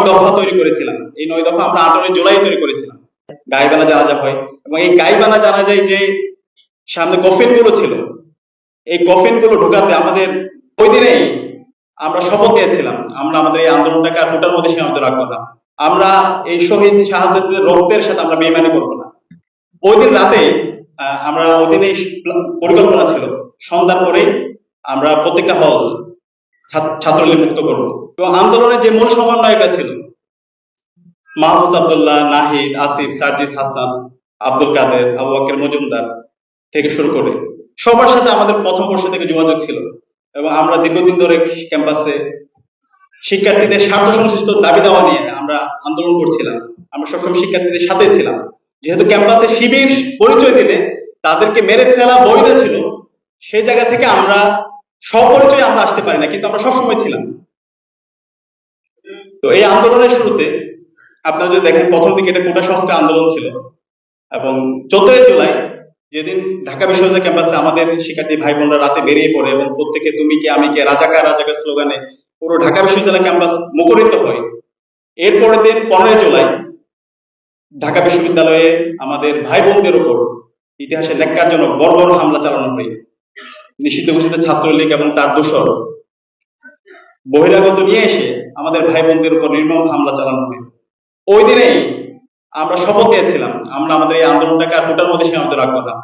নয় দফা তৈরি করেছিলাম। এই নয় দফা আমরা আঠারোই জুলাই তৈরি করেছিলাম। গাইবানা জানাজা হয় এবং এই গাইবানা জানাজায় যে সামনে কফিনগুলো ছিল, এই কফিনগুলো ঢুকাতে আমাদের ওই দিনেই আমরা শপথ নিয়েছিলাম। আমরা আমাদের এই আন্দোলনটাকে আর কোটার মধ্যে সীমাবদ্ধ রাখব না। আমরা এই শহীদ শাহাদের রক্তের সাথে আমরা বেমানি করব না। ওই দিন রাতে আমরা ওই দিন পরিকল্পনা ছিল, সন্ধ্যার পরেই আমরা প্রত্যেকটা হল ছাত্রলীগ মুক্ত করব। এবং আন্দোলনের যে মূল সমন্বয়টা ছিল, মাহফুজ আব্দুল্লাহ, নাহিদ, আসিফ, সার্জিস হাসান আব্দুল কাদের, আবু বকর মজুমদার থেকে শুরু করে সবার সাথে আমাদের প্রথম বর্ষ থেকে যোগাযোগ ছিল এবং আমরা দীর্ঘদিন ধরে ক্যাম্পাসে শিক্ষার্থীদের স্বার্থ সংশ্লিষ্ট দাবি দেওয়া নিয়ে আমরা আন্দোলন করছিলাম। আমরা সবসময় শিক্ষার্থীদের সাথে ছিলাম। যেহেতু ক্যাম্পাসে শিবির পরিচয় দিলে তাদেরকে মেরে ফেলা বৈধ ছিল, সেই জায়গা থেকে আমরা স্বপরিচয় আমরা আসতে পারি না, কিন্তু আমরা সবসময় ছিলাম। তো এই আন্দোলনের শুরুতে আপনারা যদি দেখেন, প্রথম দিকে এটা কোটা সংস্কার আন্দোলন ছিল। এবং চোদ্দই জুলাই যেদিন ঢাকা বিশ্ববিদ্যালয় ক্যাম্পাসে আমাদের শিক্ষার্থী ভাই বোনরা রাতে বেরিয়ে পড়ে এবং প্রত্যেকে তুমি কে, আমি কে রাজাকা রাজাকা স্লোগানে পুরো ঢাকা বিশ্ববিদ্যালয় ক্যাম্পাস মুখরিত হয়। এর পরের দিন পনেরোই জুলাই ঢাকা বিশ্ববিদ্যালয়ে আমাদের ভাই বোনদের উপর ইতিহাসে ন্যাক্কারজনক বর্বর হামলা চালানো হয়। নিষিদ্ধ ঘোষিত ছাত্রলীগ এবং তার দোষর। বহিরাগত নিয়ে এসে আমাদের ভাই বোনদের উপর নির্মম হামলা চালানো হয় ওই দিনেই আমরা শপথ নিয়েছিলাম, আমরা আমাদের এই আন্দোলনটাকে আর কোটার মধ্যে সীমাবদ্ধ রাখব না।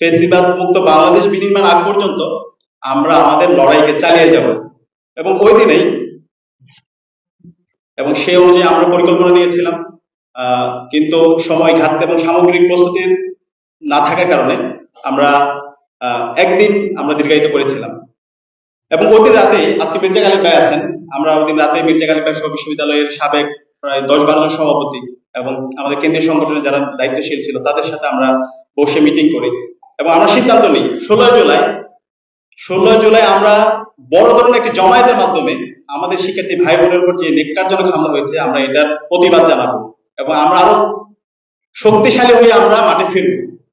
ফেসিবাদ মুক্ত বাংলাদেশ বিনির্মাণ আগ পর্যন্ত আমরা আমাদের লড়াইকে চালিয়ে যাব। এবং ওই দিনেই এবং সেই অনুযায়ী আমরা পরিকল্পনা নিয়েছিলাম কিন্তু সময় ঘাটতে এবং সামগ্রিক প্রস্তুতির না থাকার কারণে আমরা একদিন আমরা দীর্ঘায়িত করেছিলাম। এবং ওই দিন রাতে আজকে মির্জা গালিব ভাই আছেন। আমরা ওই দিন রাতে মির্জা গালিব ভাই বিশ্ববিদ্যালয়ের সাবেক প্রায় দশ বারো সভাপতি এবং আমাদের কেন্দ্রীয় সংগঠনে যারা দায়িত্বশীল ছিল, তাদের সাথে আমরা বসে মিটিং করি। এবং আমরা সিদ্ধান্ত নিই, ষোলোই জুলাই ষোলোই জুলাই আমরা বড় ধরনের একটি জমায়েতের মাধ্যমে আমাদের শিক্ষার্থী ভাই বোনের উপর যে নেককারজনক হামলা হয়েছে, আমরা এটার প্রতিবাদ জানাব। এবং আমরা আরও শক্তিশালী হয়ে আমরা মাঠে ফিরবো।